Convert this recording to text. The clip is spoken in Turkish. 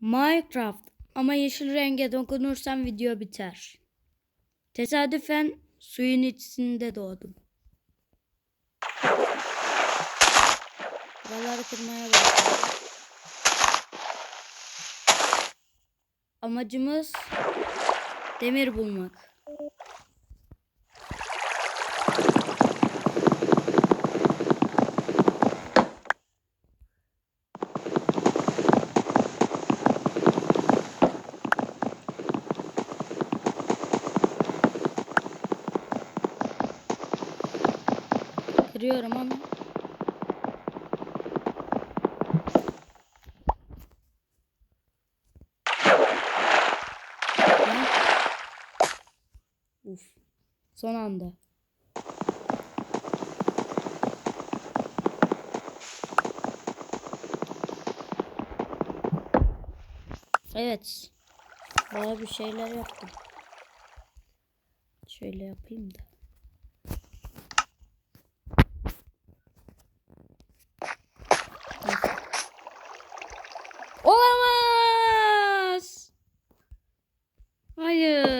Minecraft ama yeşil renge dokunursam video biter. Tesadüfen suyun içinde doğdum. Buraları kırmaya başladım. Amacımız demir bulmak. Kırıyorum ama. Uf. Son anda. Evet. Baya bir şeyler yaptım. Şöyle yapayım da. Folge.